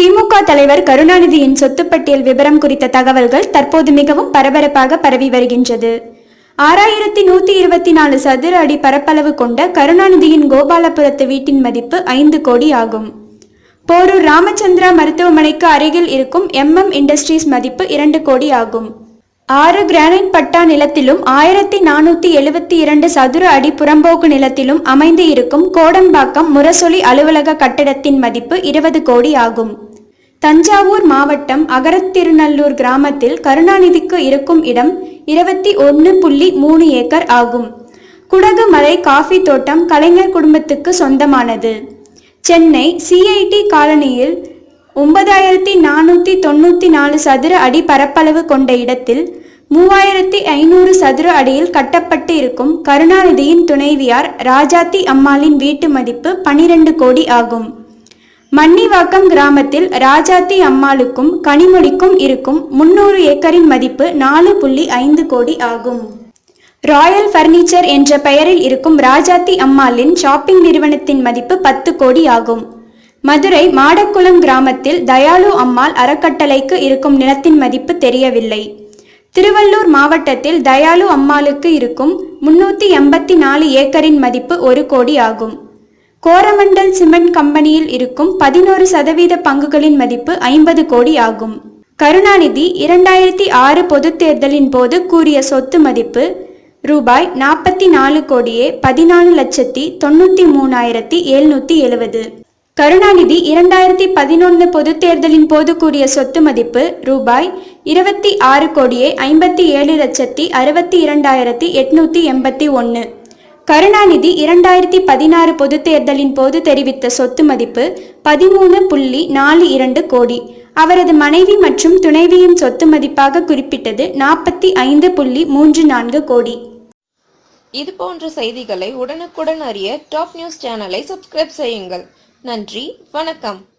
திமுக தலைவர் கருணாநிதியின் சொத்துப்பட்டியல் விவரம் குறித்த தகவல்கள் தற்போது மிகவும் பரபரப்பாக பரவி வருகின்றது. ஆறாயிரத்தி நூத்தி இருபத்தி நாலு சதுர அடி பரப்பளவு கொண்ட கருணாநிதியின் கோபாலபுரத்து வீட்டின் மதிப்பு ஐந்து கோடி ஆகும். போரூர் ராமச்சந்திரா மருத்துவமனைக்கு அருகில் இருக்கும் எம்எம் இண்டஸ்ட்ரீஸ் மதிப்பு இரண்டு கோடி ஆகும். ஆறு கிரானைட் பட்டா நிலத்திலும் ஆயிரத்தி நானூத்தி எழுபத்தி இரண்டு சதுர அடி புறம்போக்கு நிலத்திலும் அமைந்து இருக்கும் கோடம்பாக்கம் முரசொலி அலுவலக கட்டடத்தின் மதிப்பு இருபது கோடி ஆகும். தஞ்சாவூர் மாவட்டம் அகரத்திருநல்லூர் கிராமத்தில் கருணாநிதிக்கு இருக்கும் இடம் இருபத்தி ஒன்று புள்ளி மூணு ஏக்கர் ஆகும். குடகு மலை காஃபி தோட்டம் கலைஞர் குடும்பத்துக்கு சொந்தமானது. சென்னை சிஐடி காலனியில் ஒன்பதாயிரத்தி நானூற்றி தொண்ணூற்றி நாலு சதுர அடி பரப்பளவு கொண்ட இடத்தில் மூவாயிரத்தி ஐநூறு சதுர அடியில் கட்டப்பட்டு இருக்கும் கருணாநிதியின் துணைவியார் ராஜாத்தி அம்மாளின் வீட்டு மதிப்பு பனிரெண்டு கோடி ஆகும். மன்னிவாக்கம் கிராமத்தில் ராஜாத்தி அம்மாளுக்கும் கனிமொழிக்கும் இருக்கும் முன்னூறு ஏக்கரின் மதிப்பு நாலு புள்ளி ஐந்து கோடி ஆகும். ராயல் ஃபர்னிச்சர் என்ற பெயரில் இருக்கும் ராஜாத்தி அம்மாளின் ஷாப்பிங் நிறுவனத்தின் மதிப்பு பத்து கோடி ஆகும். மதுரை மாடக்குளம் கிராமத்தில் தயாளு அம்மாள் அறக்கட்டளைக்கு இருக்கும் நிலத்தின் மதிப்பு தெரியவில்லை. திருவள்ளூர் மாவட்டத்தில் தயாளு அம்மாளுக்கு இருக்கும் முன்னூற்றி எண்பத்தி நாலு ஏக்கரின் மதிப்பு ஒரு கோடி ஆகும். கோரமண்டல் சிமெண்ட் கம்பெனியில் இருக்கும் பதினோரு சதவீத பங்குகளின் மதிப்பு ஐம்பது கோடி ஆகும். கருணாநிதி இரண்டாயிரத்தி ஆறு பொதுத் தேர்தலின் போது கூறிய சொத்து மதிப்பு ரூபாய் நாற்பத்தி நாலு கோடியே பதினாலு லட்சத்தி தொண்ணூற்றி மூணாயிரத்தி எழுநூற்றி எழுவது. கருணாநிதி இரண்டாயிரத்தி பதினொன்று பொதுத் தேர்தலின் போது கூறிய சொத்து மதிப்பு ரூபாய் இருபத்தி ஆறு கோடியே ஐம்பத்தி ஏழு லட்சத்தி அறுபத்தி இரண்டாயிரத்தி எட்நூத்தி எண்பத்தி ஒன்று கருணாநிதி இரண்டாயிரத்தி பதினாறு பொதுத் தேர்தலின் போது தெரிவித்த சொத்து மதிப்பு பதிமூணு புள்ளி நாலு இரண்டு கோடி. அவரது மனைவி மற்றும் துணைவியின் சொத்து மதிப்பாக குறிப்பிட்டது நாற்பத்தி ஐந்து புள்ளி மூன்று நான்கு கோடி. இது போன்ற செய்திகளை உடனுக்குடன் அறிய டாப் நியூஸ் சேனலை சப்ஸ்கிரைப் செய்யுங்கள். நன்றி வணக்கம்.